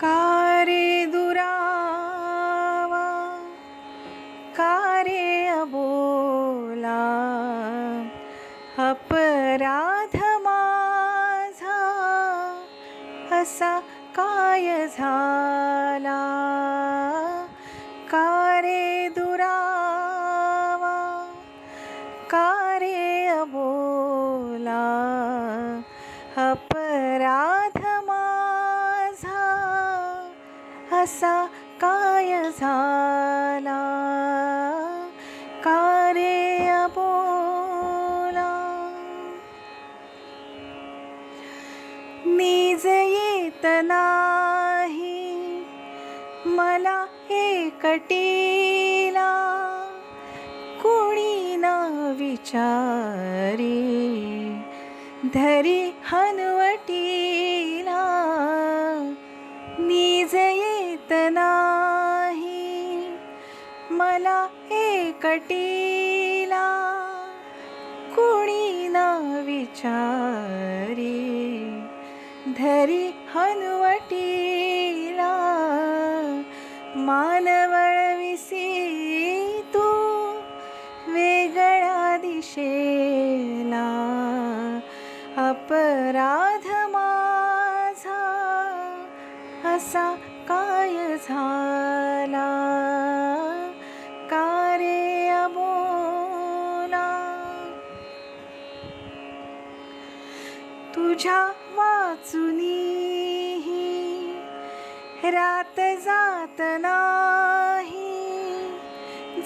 कारे दुरावा कारे अबोला अपराध माझा असा काय झाला? कारे असा काय झाला? कारे बोला नीज येत नाही मला एकटीला कोणी ना विचारी धरी हनवटीला. नीज मला एकटीला कोणी ना विचारी धरी हनुवटीला. मानवळविसी तू वेगळ्या दिशेला. अपराध माझा असा काय झाला? तुझ्या वाचुनी रात जात नाही.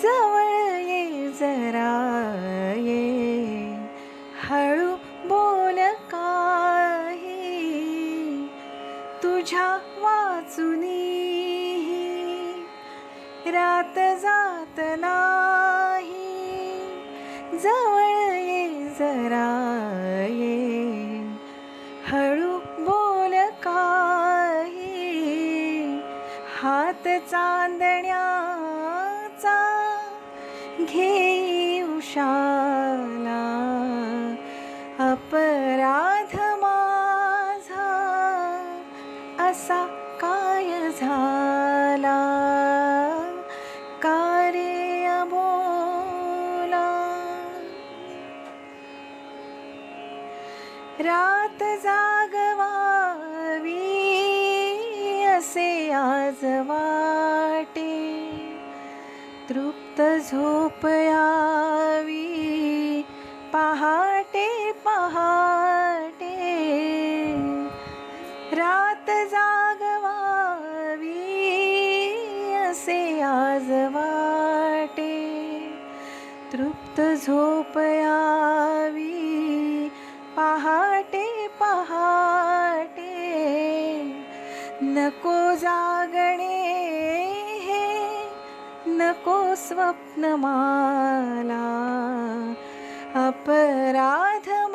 जवळ ये जरा ये. हळू बोल काही. तुझ्या वाचुनी रात जात नाही. जवळ ये जरा ये. चांदण्याचा घे उषाला अपराध माझा असा काय झाला? कार्य बोला. रात जागवा असे आज वाटे तृप्त झोपयावी पहाटे पहाटे रात जागवावी. असे आज वाटे तृप्त झोपयावी पहाटे पहाटे नको जागणे हे नको स्वप्नमाला. अपराध